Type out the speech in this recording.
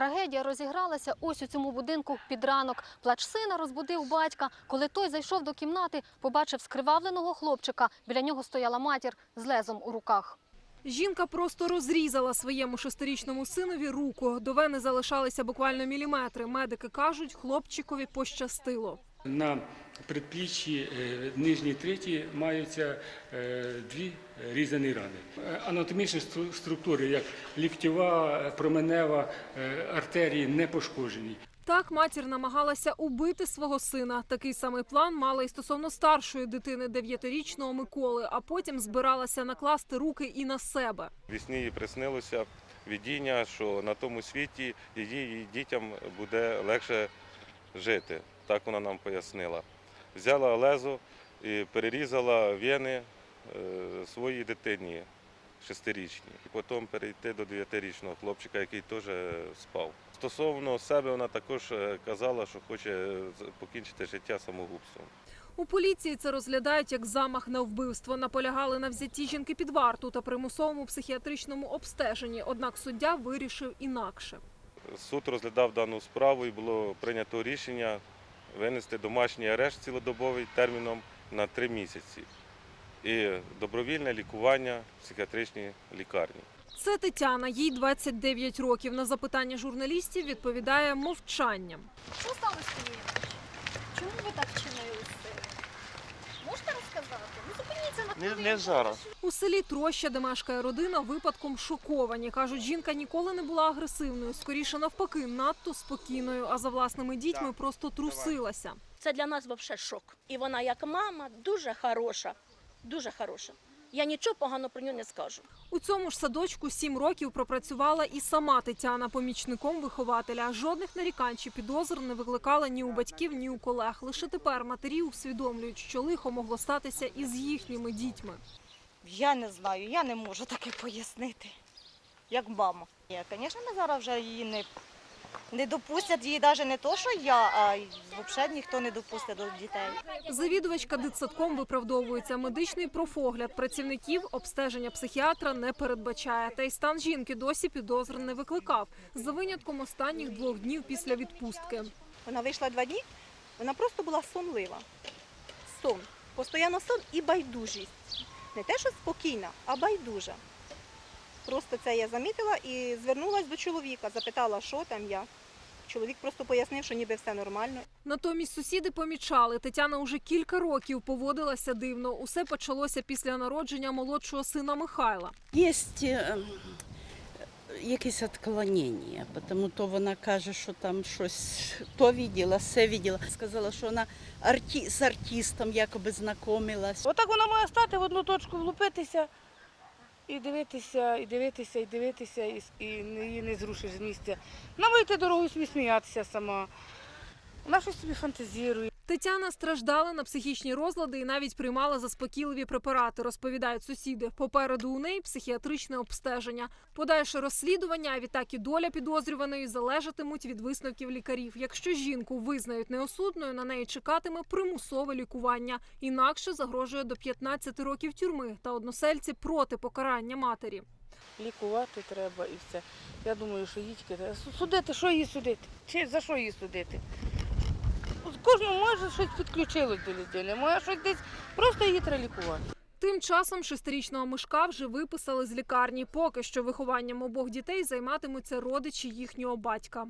Трагедія розігралася ось у цьому будинку під ранок. Плач сина розбудив батька. Коли той зайшов до кімнати, побачив скривавленого хлопчика. Біля нього стояла матір з лезом у руках. Жінка просто розрізала своєму шестирічному синові руку. До вени залишалися буквально міліметри. Медики кажуть, хлопчикові пощастило. На предпліччі е, нижній треті маються е, дві різані рани. Е, Анатомічні структури, як ліктєва, променева артерії, не пошкоджені. Так матір намагалася убити свого сина. Такий самий план мала і стосовно старшої дитини, дев'ятирічного Миколи, а потім збиралася накласти руки і на себе. Вісні їй приснилося видіння, що на тому світі її її дітям буде легше жити. Так вона нам пояснила. Взяла лезо і перерізала вени е, своїй дитині шестирічній. І потім перейти до дев'ятирічного хлопчика, який теж спав. Стосовно себе вона також е, казала, що хоче покінчити життя самогубством. У поліції це розглядають як замах на вбивство. Наполягали на взятті жінки під варту та примусовому психіатричному обстеженні. Однак суддя вирішив інакше. Суд розглядав дану справу і було прийнято рішення винести домашній арешт цілодобовий терміном на три місяці і добровільне лікування в психіатричній лікарні. Це Тетяна, їй 29 років. На запитання журналістів відповідає мовчанням. Що сталося? Чому ви так чинили? Можете розказати? Не, не зараз. У селі Троща, де мешкає родина, випадком шоковані. Кажуть, жінка ніколи не була агресивною, скоріше навпаки, надто спокійною, а за власними дітьми просто трусилася. Це для нас взагалі шок. І вона, як мама, дуже хороша. Дуже хороша. Я нічого поганого про нього не скажу. У цьому ж садочку сім років пропрацювала і сама Тетяна помічником вихователя. Жодних нарікань чи підозр не викликала ні у батьків, ні у колег. Лише тепер матері усвідомлюють, що лихо могло статися і з їхніми дітьми. Я не знаю, я не можу таке пояснити, як мама. Ні, звісно, ми зараз вже її не, не допустять, її навіть не то, що я, а й взагалі ніхто не допустить до дітей. Завідувачка дитсадком виправдовується. Медичний профогляд працівників обстеження психіатра не передбачає. Та й стан жінки досі підозр не викликав. За винятком останніх двох днів після відпустки. Вона вийшла два дні, вона просто була сонлива. Сон. Постоянно сон і байдужість. Не те, що спокійна, а байдужа. Просто це я замітила і звернулася до чоловіка, запитала, що там як. Чоловік просто пояснив, що ніби все нормально. Натомість сусіди помічали, Тетяна уже кілька років поводилася дивно. Усе почалося після народження молодшого сина Михайла. Есть е, якісь відклонення, тому то вона каже, що там щось то виділа, все виділа. Сказала, що вона арті, з артистом якоби знайомилась. Отак вона має стати в одну точку, влупитися і дивитися, і дивитися, і дивитися, і, с- і не- зрушиш з місця. Вона вийти дорогу собі сміятися сама. Вона щось собі фантазірує. Тетяна страждала на психічні розлади і навіть приймала заспокійливі препарати, розповідають сусіди. Попереду у неї психіатричне обстеження. Подальше розслідування, а відтак і доля підозрюваної залежатимуть від висновків лікарів. Якщо жінку визнають неосудною, на неї чекатиме примусове лікування. Інакше загрожує до 15 років тюрми та односельці проти покарання матері. Лікувати треба і все. Я думаю, що їй судити, що її судити? Чи за що її судити? Кожному може щось підключилось до людини, може щось десь, просто її треба лікувати. Тим часом шестирічного мишка вже виписали з лікарні. Поки що вихованням обох дітей займатимуться родичі їхнього батька.